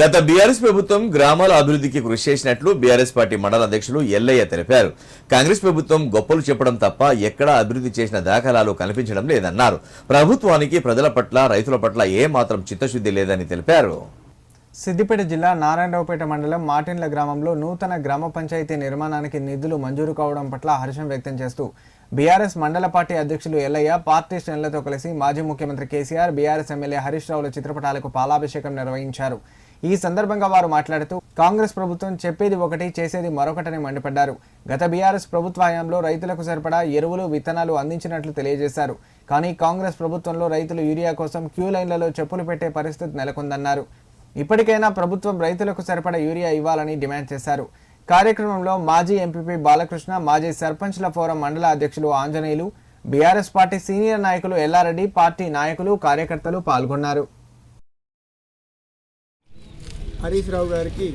గత బీఆర్ఎస్ ప్రభుత్వం గ్రామాల అభివృద్ధికి కృషి చేసినట్లు బీఆర్ఎస్ పార్టీ మండల అధ్యక్షులు ఎల్లయ్య తెలిపారు. కాంగ్రెస్ ప్రభుత్వం గొప్పలు చెప్పడం తప్ప ఎక్కడా అభివృద్ధి చేసిన దాఖలాలు కనిపించడం లేదన్నారు. ప్రభుత్వానికి ప్రజల పట్ల రైతుల పట్ల ఏ మాత్రం చిత్తశుద్ధి లేదని తెలిపారు. సిద్దిపేట జిల్లా నారాయణరావుపేట మండలం మాటిన్ల గ్రామంలో నూతన గ్రామ పంచాయతీ నిర్మాణానికి నిధులు మంజూరు కావడం పట్ల హర్షం వ్యక్తం చేస్తూ బీఆర్ఎస్ మండల పార్టీ అధ్యక్షులు ఎల్లయ్య పార్టీ శ్రేణులతో కలిసి మాజీ ముఖ్యమంత్రి కేసీఆర్ బీఆర్ఎస్ ఎమ్మెల్యే హరీష్ రావుల చిత్రపటాలకు పాలాభిషేకం నిర్వహించారు. ఈ సందర్భంగా వారు మాట్లాడుతూ కాంగ్రెస్ ప్రభుత్వం చెప్పేది ఒకటి చేసేది మరొకటని మండిపడ్డారు. గత బీఆర్ఎస్ ప్రభుత్వ హయాంలో రైతులకు సరిపడా ఎరువులు విత్తనాలు అందించినట్లు తెలియజేశారు. కానీ కాంగ్రెస్ ప్రభుత్వంలో రైతులు యూరియా కోసం క్యూ లైన్లలో చెప్పులు పెట్టే పరిస్థితి నెలకొందన్నారు. ఇప్పటికైనా ప్రభుత్వం రైతులకు సరిపడా యూరియా ఇవ్వాలని డిమాండ్ చేశారు. కార్యక్రమంలో మాజీ ఎంపీపీ బాలకృష్ణ మాజీ సర్పంచ్ల ఫోరం మండల అధ్యక్షులు ఆంజనేయులు బీఆర్ఎస్ పార్టీ సీనియర్ నాయకులు ఎల్లారెడ్డి పార్టీ నాయకులు కార్యకర్తలు పాల్గొన్నారు. హరీష్ రావు గారికి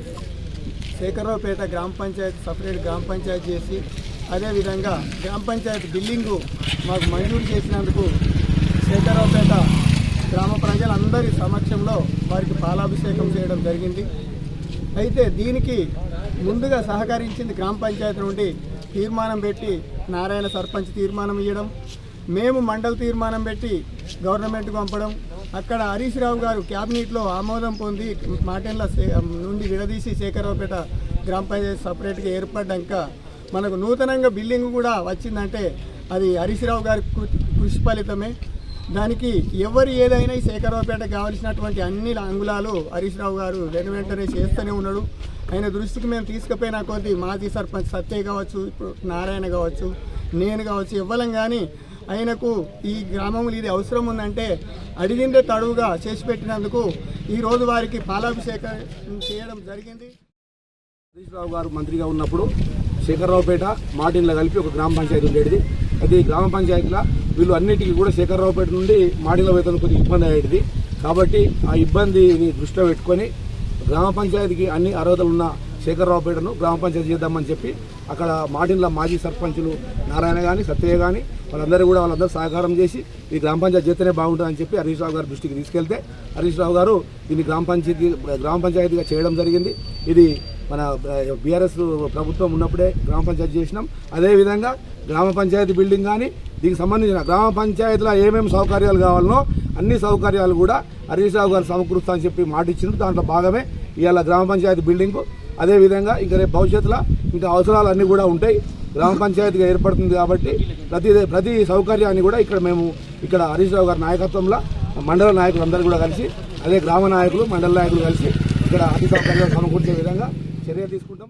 శేఖరరావుపేట గ్రామ పంచాయతీ సపరేట్ గ్రామ పంచాయతీ చేసి అదేవిధంగా గ్రామ పంచాయతీ బిల్డింగు మాకు మంజూరు చేసినందుకు శేఖరరావుపేట గ్రామ ప్రజలందరి సమక్షంలో వారికి పాలాభిషేకం చేయడం జరిగింది. అయితే దీనికి ముందుగా సహకరించింది గ్రామ పంచాయతీ నుండి తీర్మానం పెట్టి నారాయణ సర్పంచ్ తీర్మానం ఇవ్వడం మేము మండల తీర్మానం పెట్టి గవర్నమెంట్కి పంపడం అక్కడ హరీష్ రావు గారు క్యాబినెట్లో ఆమోదం పొంది మాటెన్ల సే- నుండి విడదీసి శేఖరరావుపేట గ్రామ పంచాయతీ సపరేట్గా ఏర్పడ్డాక మనకు నూతనంగా బిల్డింగ్ కూడా వచ్చిందంటే అది హరీష్ రావు గారి కృషి ఫలితమే. దానికి ఎవరు ఏదైనా ఈ శేఖరావుపేట కావలసినటువంటి అన్ని అంగుళాలు హరీష్ రావు గారు వెను వెంటనే చేస్తూనే ఉన్నాడు. ఆయన దృష్టికి మేము తీసుకుపోయినా కొద్దీ మాజీ సర్పంచ్ సత్య కావచ్చు ఇప్పుడు నారాయణ కావచ్చు నేను కావచ్చు ఇవ్వలేం కానీ ఆయనకు ఈ గ్రామంలో ఇది అవసరం ఉందంటే అడిగిందే తడువుగా చేసి పెట్టినందుకు ఈరోజు వారికి పాలాభిషేకం చేయడం జరిగింది. హరీష్ రావు గారు మంత్రిగా ఉన్నప్పుడు శేఖర్రావుపేట మాటిన్ల కలిపి ఒక గ్రామ పంచాయతీ ఉండేది. అది గ్రామ పంచాయతీలో వీళ్ళు అన్నిటికీ కూడా శేఖరరావుపేట నుండి మాటిన్ల వేతన కొద్దిగా ఇబ్బంది అయ్యేది. కాబట్టి ఆ ఇబ్బందిని దృష్టిలో పెట్టుకొని గ్రామ పంచాయతీకి అన్ని అర్హతలు ఉన్న శేఖరరావుపేటను గ్రామ పంచాయతీ చేద్దామని చెప్పి అక్కడ మాటిన్ల మాజీ సర్పంచులు నారాయణ కానీ సత్యయ్య కానీ వాళ్ళందరూ కూడా వాళ్ళందరూ సహకారం చేసి ఈ గ్రామ పంచాయతీ చేస్తేనే బాగుంటుందని చెప్పి హరీష్ రావు గారి దృష్టికి తీసుకెళ్తే హరీష్ రావు గారు దీన్ని గ్రామ పంచాయతీ గ్రామ పంచాయతీగా చేయడం జరిగింది. ఇది మన బీఆర్ఎస్ ప్రభుత్వం ఉన్నప్పుడే గ్రామ పంచాయతీ చేసినాం. అదేవిధంగా గ్రామ పంచాయతీ బిల్డింగ్ కానీ దీనికి సంబంధించిన గ్రామ పంచాయతీలో ఏమేమి సౌకర్యాలు కావాలనో అన్ని సౌకర్యాలు కూడా హరీష్ రావు గారు సమకూరుస్తా అని చెప్పి మాట ఇచ్చిండ్రు. దాంట్లో భాగమే ఇవాళ గ్రామ పంచాయతీ బిల్డింగ్. అదేవిధంగా ఇంకా రేపు భవిష్యత్తులో ఇంకా అవసరాలు అన్నీ కూడా ఉంటాయి. గ్రామ పంచాయతీగా ఏర్పడుతుంది కాబట్టి ప్రతి ప్రతి సౌకర్యాన్ని కూడా ఇక్కడ మేము ఇక్కడ హరీష్ రావు గారి నాయకత్వంలో మండల నాయకులు అందరూ కూడా కలిసి అదే గ్రామ నాయకులు మండల నాయకులు కలిసి ఇక్కడ అతి సౌకర్యాలు సమకూర్చే విధంగా చర్య తీసుకుంటాం.